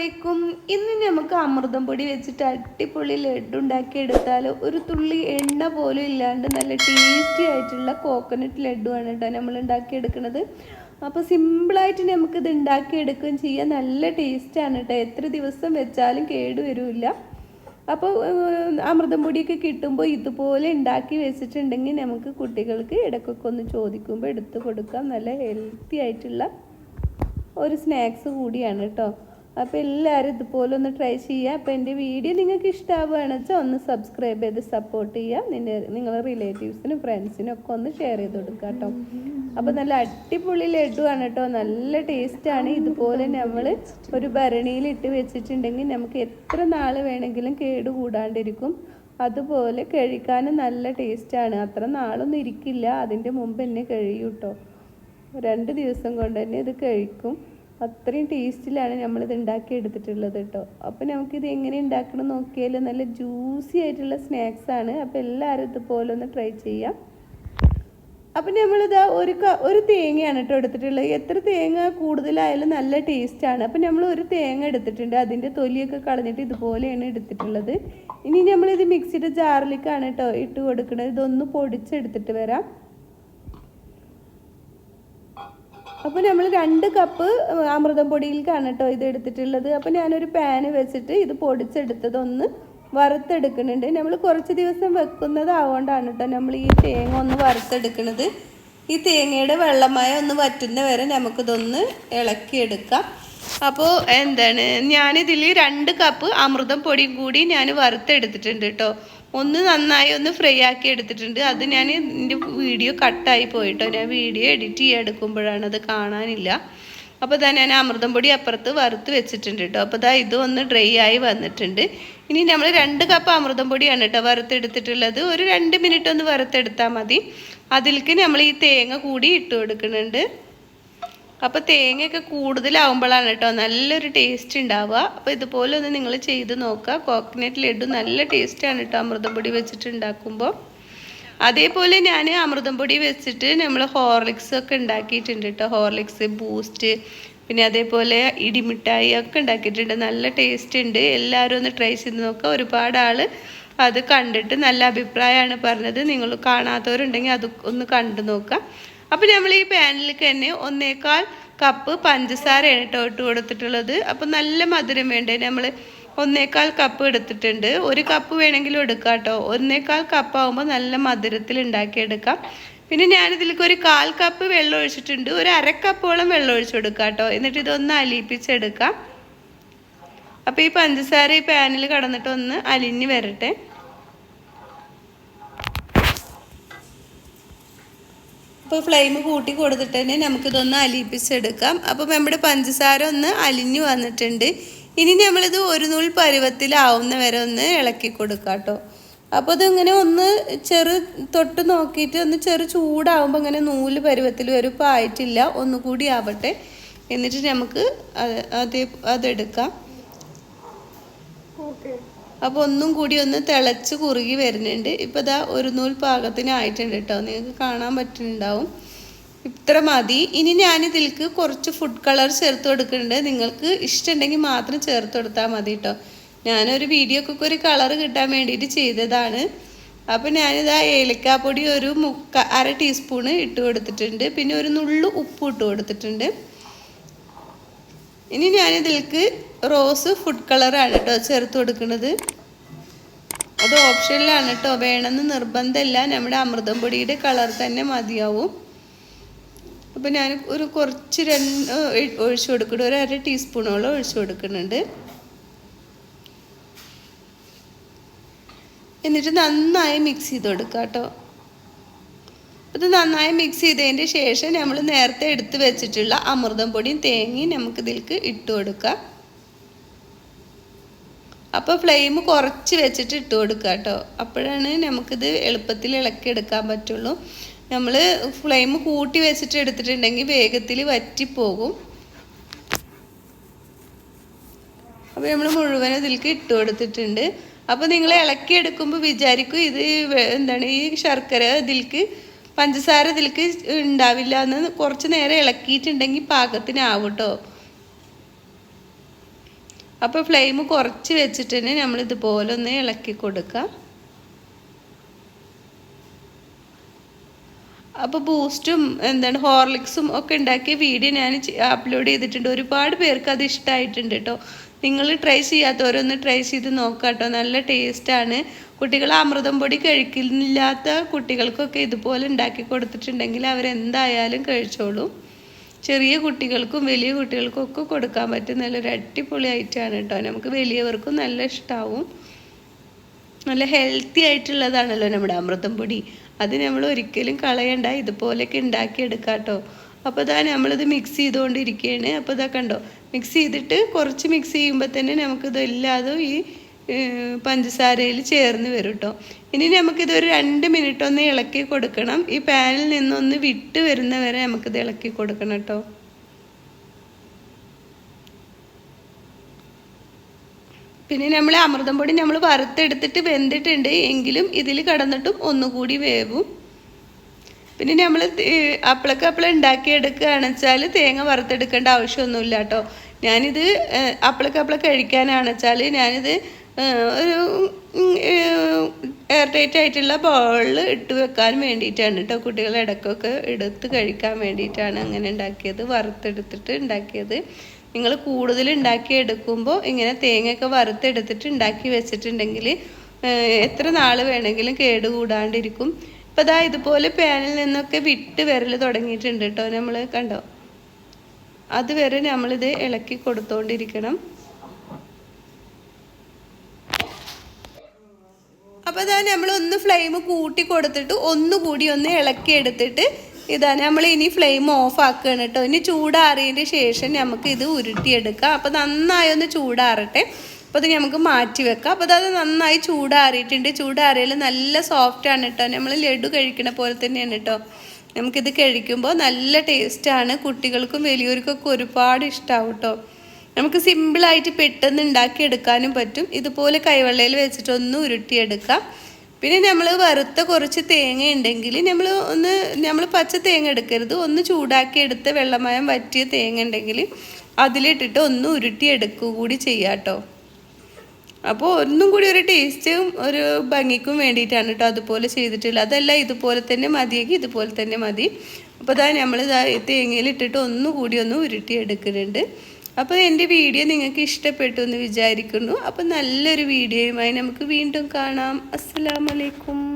അലൈക്കും. ഇന്ന് നമുക്ക് അമൃതം പൊടി വെച്ചിട്ട് അടിപൊളി ലഡു ഉണ്ടാക്കി എടുത്താൽ ഒരു തുള്ളി എണ്ണ പോലും ഇല്ലാണ്ട് നല്ല ടേസ്റ്റി ആയിട്ടുള്ള കോക്കനട്ട് ലഡു ആണ് കേട്ടോ നമ്മൾ ഉണ്ടാക്കി എടുക്കുന്നത് അപ്പോൾ സിമ്പിളായിട്ട് നമുക്കിത് ഉണ്ടാക്കി എടുക്കുകയും ചെയ്യാം. നല്ല ടേസ്റ്റാണ് കേട്ടോ എത്ര ദിവസം വെച്ചാലും കേടുവരില്ല അപ്പോൾ അമൃതം പൊടിയൊക്കെ കിട്ടുമ്പോൾ ഇതുപോലെ ഉണ്ടാക്കി വെച്ചിട്ടുണ്ടെങ്കിൽ നമുക്ക് കുട്ടികൾക്ക് ഇടയ്ക്കൊക്കെ ഒന്ന് ചോദിക്കുമ്പോൾ എടുത്ത് കൊടുക്കാം. നല്ല ഹെൽത്തി ആയിട്ടുള്ള ഒരു സ്നാക്സ് കൂടിയാണ് കേട്ടോ അപ്പോൾ എല്ലാവരും ഇതുപോലെ ഒന്ന് ട്രൈ ചെയ്യുക അപ്പോൾ എന്റെ വീഡിയോ നിങ്ങൾക്ക് ഇഷ്ടമാവുകയാണെന്ന് വെച്ചാൽ ഒന്ന് സബ്സ്ക്രൈബ് ചെയ്ത് സപ്പോർട്ട് ചെയ്യുക നിന്റെ നിങ്ങളുടെ റിലേറ്റീവ്സിനും ഫ്രണ്ട്സിനും ഒക്കെ ഒന്ന് ഷെയർ ചെയ്ത് കൊടുക്കുക കേട്ടോ അപ്പോൾ നല്ല അടിപൊളി ലഡുവാണ് കേട്ടോ നല്ല ടേസ്റ്റാണ് ഇതുപോലെ നമ്മൾ ഒരു ഭരണിയിൽ ഇട്ട് വെച്ചിട്ടുണ്ടെങ്കിൽ നമുക്ക് എത്ര നാൾ വേണമെങ്കിലും കേട് കൂടാണ്ടിരിക്കും. അതുപോലെ കഴിക്കാനും നല്ല ടേസ്റ്റാണ് അത്ര നാളൊന്നും ഇരിക്കില്ല. അതിന്റെ മുമ്പ് തന്നെ കഴിയും കേട്ടോ രണ്ട് ദിവസം കൊണ്ട് തന്നെ ഇത് കഴിക്കും. അത്രയും ടേസ്റ്റിലാണ് നമ്മളിത് ഉണ്ടാക്കി എടുത്തിട്ടുള്ളത് കേട്ടോ. അപ്പോൾ നമുക്കിത് എങ്ങനെ ഉണ്ടാക്കണം നോക്കിയാൽ നല്ല ജ്യൂസി ആയിട്ടുള്ള സ്നാക്സ് ആണ്. അപ്പോൾ എല്ലാവരും ഇതുപോലെ ഒന്ന് ട്രൈ ചെയ്യാം. അപ്പം നമ്മളിതാ ഒരു ക ഒരു തേങ്ങയാണ് കേട്ടോ എടുത്തിട്ടുള്ളത്. എത്ര തേങ്ങ കൂടുതലായാലും നല്ല ടേസ്റ്റാണ് അപ്പം നമ്മൾ ഒരു തേങ്ങ എടുത്തിട്ടുണ്ട്. അതിന്റെ തൊലിയൊക്കെ കളഞ്ഞിട്ട് ഇതുപോലെയാണ് എടുത്തിട്ടുള്ളത്. ഇനി നമ്മളിത് മിക്സിയുടെ ജാറിലേക്കാണ് കേട്ടോ ഇട്ട് കൊടുക്കുന്നത് ഇതൊന്ന് പൊടിച്ചെടുത്തിട്ട് വരാം. അപ്പോൾ നമ്മൾ രണ്ട് കപ്പ് അമൃതം പൊടിയിലേക്കാണ് കാണട്ടോ ഇത് എടുത്തിട്ടുള്ളത്. അപ്പോൾ ഞാനൊരു പാന് വെച്ചിട്ട് ഇത് പൊടിച്ചെടുത്തതൊന്ന് വറുത്തെടുക്കുന്നുണ്ട്. നമ്മൾ കുറച്ച് ദിവസം വെക്കുന്നത് ആവുകൊണ്ടാണ് കേട്ടോ നമ്മൾ ഈ തേങ്ങ ഒന്ന് വറുത്തെടുക്കുന്നത് ഈ തേങ്ങയുടെ വെള്ളമായ ഒന്ന് വറ്റുന്ന വരെ നമുക്കിതൊന്ന് ഇളക്കിയെടുക്കാം. അപ്പോൾ എന്താണ് ഞാനിതിൽ രണ്ട് കപ്പ് അമൃതം പൊടിയും കൂടി ഞാൻ വറുത്തെടുത്തിട്ടുണ്ട് കേട്ടോ ഒന്ന് നന്നായി ഒന്ന് ഫ്രൈ ആക്കി എടുത്തിട്ടുണ്ട്. അത് ഞാൻ എന്റെ വീഡിയോ കട്ടായി പോയിട്ടോ. ഞാൻ വീഡിയോ എഡിറ്റ് ചെയ്യാൻ എടുക്കുമ്പോഴാണ് അത് കാണാനില്ല. അപ്പോൾ ഇതാ ഞാൻ അമൃതം പൊടി അപ്പുറത്ത് വറുത്ത് വെച്ചിട്ടുണ്ട് കേട്ടോ അപ്പോൾ ഇതാ ഒന്ന് ഡ്രൈ ആയി വന്നിട്ടുണ്ട്. ഇനി നമ്മൾ രണ്ട് കപ്പ് അമൃതം പൊടിയാണ് കേട്ടോ വറുത്തെടുത്തിട്ടുള്ളത്. ഒരു രണ്ട് മിനിറ്റ് ഒന്ന് വറുത്തെടുത്താൽ മതി. അതിലേക്ക് നമ്മൾ ഈ തേങ്ങ കൂടി ഇട്ട് കൊടുക്കുന്നുണ്ട്. അപ്പോൾ തേങ്ങയൊക്കെ കൂടുതലാവുമ്പോഴാണ് കേട്ടോ നല്ലൊരു ടേസ്റ്റ് ഉണ്ടാവുക. അപ്പോൾ ഇതുപോലെ ഒന്ന് നിങ്ങൾ ചെയ്ത് നോക്കുക. കോക്കനട്ട് ലഡു നല്ല ടേസ്റ്റാണ് കേട്ടോ അമൃതം പൊടി വെച്ചിട്ട് ഉണ്ടാക്കുമ്പോൾ അതേപോലെ ഞാൻ അമൃതം പൊടി വെച്ചിട്ട് നമ്മൾ ഹോർലിക്സ് ഒക്കെ ഉണ്ടാക്കിയിട്ടുണ്ട് കേട്ടോ. ഹോർലിക്സ് ബൂസ്റ്റ് പിന്നെ അതേപോലെ ഇടിമിഠായി ഒക്കെ ഉണ്ടാക്കിയിട്ടുണ്ട്. നല്ല ടേസ്റ്റ് ഉണ്ട്. എല്ലാവരും ഒന്ന് ട്രൈ ചെയ്ത് നോക്കുക. ഒരുപാട് ആൾ അത് കണ്ടിട്ട് നല്ല അഭിപ്രായമാണ് പറഞ്ഞത്. നിങ്ങൾ കാണാത്തവരുണ്ടെങ്കിൽ അത് ഒന്ന് കണ്ടു നോക്കുക. അപ്പോൾ നമ്മൾ ഈ പാനിലേക്ക് തന്നെ ഒന്നേക്കാൾ കപ്പ് പഞ്ചസാരയാണ് കേട്ടോ ഇട്ട് കൊടുത്തിട്ടുള്ളത്. അപ്പോൾ നല്ല മധുരം വേണ്ടേ? നമ്മൾ ഒന്നേക്കാൾ കപ്പ് എടുത്തിട്ടുണ്ട്. ഒരു കപ്പ് വേണമെങ്കിലും എടുക്കാം കേട്ടോ. ഒന്നേക്കാൾ കപ്പ് ആകുമ്പോൾ നല്ല മധുരത്തിൽ ഉണ്ടാക്കിയെടുക്കാം. പിന്നെ ഞാനിതിലേക്ക് ഒരു കാൽ കപ്പ് വെള്ളം ഒഴിച്ചിട്ടുണ്ട്. ഒരു അര കപ്പോളം വെള്ളം ഒഴിച്ചു കൊടുക്കാം കേട്ടോ. എന്നിട്ട് ഇതൊന്ന് അലിയിപ്പിച്ചെടുക്കാം. അപ്പോൾ ഈ പഞ്ചസാര ഈ പാനിൽ കടന്നിട്ട് ഒന്ന് അലിഞ്ഞ് വരട്ടെ. അപ്പോൾ ഫ്ലെയിം കൂട്ടി കൊടുത്തിട്ട് തന്നെ നമുക്കിതൊന്ന് അലിയിപ്പിച്ചെടുക്കാം അപ്പോൾ നമ്മുടെ പഞ്ചസാര ഒന്ന് അലിഞ്ഞു വന്നിട്ടുണ്ട്. ഇനി നമ്മളിത് ഒരു നൂൽ പരുവത്തിലാവുന്ന വരെ ഒന്ന് ഇളക്കി കൊടുക്കാം കേട്ടോ അപ്പോൾ ഇതിങ്ങനെ ഒന്ന് ചെറു തൊട്ട് നോക്കിയിട്ട് ഒന്ന് ചെറു ചൂടാവുമ്പോൾ ഇങ്ങനെ നൂൽ പരുവത്തിൽ വരും ഇപ്പോൾ ആയിട്ടില്ല. ഒന്നുകൂടി ആവട്ടെ. എന്നിട്ട് നമുക്ക് അത് അതേ അതെടുക്കാം അപ്പോൾ ഒന്നും കൂടി ഒന്ന് തിളച്ച് കുറുകി വരുന്നുണ്ട്. ഇപ്പോൾ ഇതാ ഒരു നൂൽ പാകത്തിനായിട്ടുണ്ട് കേട്ടോ നിങ്ങൾക്ക് കാണാൻ പറ്റുന്നുണ്ടാവും. ഇത്ര മതി. ഇനി ഞാനിതിലേക്ക് കുറച്ച് ഫുഡ് കളർ ചേർത്ത് കൊടുക്കുന്നുണ്ട്. നിങ്ങൾക്ക് ഇഷ്ടമുണ്ടെങ്കിൽ മാത്രം ചേർത്ത് കൊടുത്താൽ മതി കേട്ടോ ഞാനൊരു വീഡിയോക്കൊക്കെ ഒരു കളർ കിട്ടാൻ വേണ്ടിയിട്ട് ചെയ്തതാണ്. അപ്പോൾ ഞാനിതാ ഏലക്കാപ്പൊടി ഒരു മുക്ക അര ടീസ്പൂണ് ഇട്ട് കൊടുത്തിട്ടുണ്ട്. പിന്നെ ഒരു നുള്ളു ഉപ്പ് ഇട്ട് കൊടുത്തിട്ടുണ്ട്. ഇനി ഞാനിതിലേക്ക് റോസ് ഫുഡ് കളറാണ് കേട്ടോ ചേർത്ത് കൊടുക്കുന്നത് അത് ഓപ്ഷനിലാണ് കേട്ടോ വേണമെന്ന് നിർബന്ധമില്ല. നമ്മുടെ അമൃതം പൊടിയുടെ കളർ തന്നെ മതിയാവും. അപ്പോൾ ഞാൻ ഒരു കുറച്ച് രണ്ട് ഒഴിച്ചു കൊടുക്കുന്നുണ്ട് ഒരു അര ടീസ്പൂണോളം ഒഴിച്ചു കൊടുക്കുന്നുണ്ട്. എന്നിട്ട് നന്നായി മിക്സ് ചെയ്ത് കൊടുക്കുക കേട്ടോ ഇത് നന്നായി മിക്സ് ചെയ്തതിന്റെ ശേഷം നമ്മൾ നേരത്തെ എടുത്ത് വെച്ചിട്ടുള്ള അമൃതം പൊടിയും തേങ്ങയും നമുക്ക് ഇതിൽക്ക് ഇട്ട് കൊടുക്കാം. അപ്പോൾ ഫ്ലെയിം കുറച്ച് വെച്ചിട്ട് ഇട്ട് കൊടുക്കുക കേട്ടോ. അപ്പോഴാണ് നമുക്കിത് എളുപ്പത്തിൽ ഇളക്കി എടുക്കാൻ പറ്റുള്ളൂ. നമ്മൾ ഫ്ലെയിം കൂട്ടി വെച്ചിട്ട് എടുത്തിട്ടുണ്ടെങ്കിൽ വേഗത്തിൽ വറ്റിപ്പോകും. അപ്പോൾ നമ്മൾ മുഴുവൻ ഇതിലേക്ക് ഇട്ട് കൊടുത്തിട്ടുണ്ട്. അപ്പോൾ നിങ്ങൾ ഇളക്കി എടുക്കുമ്പോൾ വിചാരിക്കും ഇത് എന്താണ് ഈ ശർക്കര ഇതിലേക്ക് പഞ്ചസാര ഇതിലേക്ക് ഉണ്ടാവില്ല എന്ന് കുറച്ച് നേരം ഇളക്കിയിട്ടുണ്ടെങ്കിൽ പാകത്തിനാവും കേട്ടോ അപ്പോൾ ഫ്ലെയിം കുറച്ച് വെച്ചിട്ട് തന്നെ നമ്മൾ ഇതുപോലെ ഒന്ന് ഇളക്കി കൊടുക്കാം. അപ്പോൾ ബൂസ്റ്റും എന്താണ് ഹോർലിക്സും ഒക്കെ ഉണ്ടാക്കിയ വീഡിയോ ഞാൻ അപ്ലോഡ് ചെയ്തിട്ടുണ്ട്. ഒരുപാട് പേർക്ക് അത് ഇഷ്ടമായിട്ടുണ്ട് കേട്ടോ. നിങ്ങൾ ട്രൈ ചെയ്യാത്തവരൊന്ന് ട്രൈ ചെയ്ത് നോക്കുക കേട്ടോ നല്ല ടേസ്റ്റാണ് കുട്ടികൾ അമൃതം പൊടി കഴിക്കുന്നില്ലാത്ത കുട്ടികൾക്കൊക്കെ ഇതുപോലെ ഉണ്ടാക്കി കൊടുത്തിട്ടുണ്ടെങ്കിൽ അവരെന്തായാലും കഴിച്ചോളും. ചെറിയ കുട്ടികൾക്കും വലിയ കുട്ടികൾക്കും ഒക്കെ കൊടുക്കാൻ പറ്റും നല്ലൊരു അടിപൊളി ഐറ്റമാണ് കേട്ടോ നമുക്ക് വലിയവർക്കും നല്ല ഇഷ്ടമാവും നല്ല ഹെൽത്തി ആയിട്ടുള്ളതാണല്ലോ നമ്മുടെ അമൃതം പൊടി. അത് നമ്മൾ ഒരിക്കലും കളയണ്ട. ഇതുപോലെയൊക്കെ ഉണ്ടാക്കിയെടുക്കാം കേട്ടോ അപ്പോൾ ഇതാ നമ്മളിത് മിക്സ് ചെയ്തുകൊണ്ടിരിക്കുകയാണ് അപ്പോൾ ഇതാ കണ്ടോ മിക്സ് ചെയ്തിട്ട് കുറച്ച് മിക്സ് ചെയ്യുമ്പോൾ തന്നെ നമുക്കിത് എല്ലാതും ഈ പഞ്ചസാരയിൽ ചേർന്ന് വരും കേട്ടോ ഇനി നമുക്കിത് ഒരു രണ്ട് മിനിറ്റ് ഒന്ന് ഇളക്കി കൊടുക്കണം. ഈ പാനിൽ നിന്നൊന്ന് വിട്ട് വരുന്നവരെ നമുക്കിത് ഇളക്കി കൊടുക്കണം കേട്ടോ പിന്നെ നമ്മൾ അമൃതം പൊടി നമ്മൾ വറുത്തെടുത്തിട്ട് വെന്തിട്ടുണ്ട്. എങ്കിലും ഇതിൽ കടന്നിട്ടും ഒന്നുകൂടി വേവും. പിന്നെ നമ്മൾ അപ്പളക്ക് അപ്പള ഉണ്ടാക്കിയെടുക്കുകയാണെന്ന് വെച്ചാൽ തേങ്ങ വറുത്തെടുക്കേണ്ട ആവശ്യമൊന്നുമില്ല കേട്ടോ. ഞാനിത് അപ്പളക്ക് അപ്പള കഴിക്കാനാണെന്ന് വെച്ചാൽ ഞാനിത് ഒരു എയർ ടൈറ്റ് ആയിട്ടുള്ള ബോളിൽ ഇട്ട് വെക്കാൻ വേണ്ടിയിട്ടാണ് കേട്ടോ. കുട്ടികൾ ഇടക്കൊക്കെ എടുത്ത് കഴിക്കാൻ വേണ്ടിയിട്ടാണ് അങ്ങനെ ഉണ്ടാക്കിയത് വറുത്തെടുത്തിട്ട് ഉണ്ടാക്കിയത് നിങ്ങൾ കൂടുതൽ ഉണ്ടാക്കി എടുക്കുമ്പോൾ ഇങ്ങനെ തേങ്ങയൊക്കെ വറുത്തെടുത്തിട്ട് ഉണ്ടാക്കി വെച്ചിട്ടുണ്ടെങ്കിൽ എത്ര നാൾ വേണമെങ്കിലും കേടുകൂടാണ്ടിരിക്കും. ഇപ്പം അതാ ഇതുപോലെ പാനിൽ നിന്നൊക്കെ വിട്ട് വിരൽ തുടങ്ങിയിട്ടുണ്ട് കേട്ടോ നമ്മൾ കണ്ടോ? അതുവരെ നമ്മളിത് ഇളക്കി കൊടുത്തോണ്ടിരിക്കണം. അപ്പോൾ ഇതാ നമ്മൾ ഒന്ന് ഫ്ലെയിം കൂട്ടി കൊടുത്തിട്ട് ഒന്നുകൂടി ഒന്ന് ഇളക്കി എടുത്തിട്ട് ഇതാ നമ്മൾ ഇനി ഫ്ലെയിം ഓഫ് ആക്കുകയാണ് കേട്ടോ. ഇനി ചൂടാറിയതിന് ശേഷം നമുക്ക് ഇത് ഉരുട്ടിയെടുക്കാം. അപ്പോൾ നന്നായി ഒന്ന് ചൂടാറട്ടെ. അപ്പോൾ അത് നമുക്ക് മാറ്റി വെക്കാം. അപ്പോൾ അത് നന്നായി ചൂടാറിയിട്ടുണ്ട്. ചൂടാറിയാൽ നല്ല സോഫ്റ്റാണ് കേട്ടോ നമ്മൾ ലഡു കഴിക്കണ പോലെ തന്നെയാണ് കേട്ടോ നമുക്കിത് കഴിക്കുമ്പോൾ നല്ല ടേസ്റ്റാണ് കുട്ടികൾക്കും വലിയവർക്കൊക്കെ ഒരുപാട് ഇഷ്ടമാവും കേട്ടോ നമുക്ക് സിമ്പിളായിട്ട് പെട്ടെന്ന് ഉണ്ടാക്കിയെടുക്കാനും പറ്റും. ഇതുപോലെ കൈവെള്ളയിൽ വെച്ചിട്ട് ഒന്ന് ഉരുട്ടിയെടുക്കാം. പിന്നെ നമ്മൾ വറുത്ത കുറച്ച് തേങ്ങ ഉണ്ടെങ്കിൽ നമ്മൾ ഒന്ന് നമ്മൾ പച്ച തേങ്ങ എടുക്കരുത്. ഒന്ന് ചൂടാക്കി എടുത്ത് വെള്ളമയം വറ്റിയ തേങ്ങ ഉണ്ടെങ്കിൽ അതിലിട്ടിട്ട് ഒന്ന് ഉരുട്ടിയെടുക്കുക കൂടി ചെയ്യാം കേട്ടോ അപ്പോൾ ഒന്നും കൂടി ഒരു ടേസ്റ്റും ഒരു ഭംഗിക്കും വേണ്ടിയിട്ടാണ് കേട്ടോ അതുപോലെ ചെയ്തിട്ടുള്ളത്. അതല്ല ഇതുപോലെ തന്നെ മതിയെങ്കിൽ ഇതുപോലെ തന്നെ മതി. അപ്പോൾ അതാ നമ്മൾ തേങ്ങയിലിട്ടിട്ട് ഒന്നുകൂടി ഒന്ന് ഉരുട്ടിയെടുക്കുന്നുണ്ട്. അപ്പോൾ എന്റെ വീഡിയോ നിങ്ങൾക്ക് ഇഷ്ടപ്പെട്ടു എന്ന് വിചാരിക്കുന്നു. അപ്പോൾ നല്ലൊരു വീഡിയോയുമായി നമുക്ക് വീണ്ടും കാണാം. അസ്സലാമലൈക്കും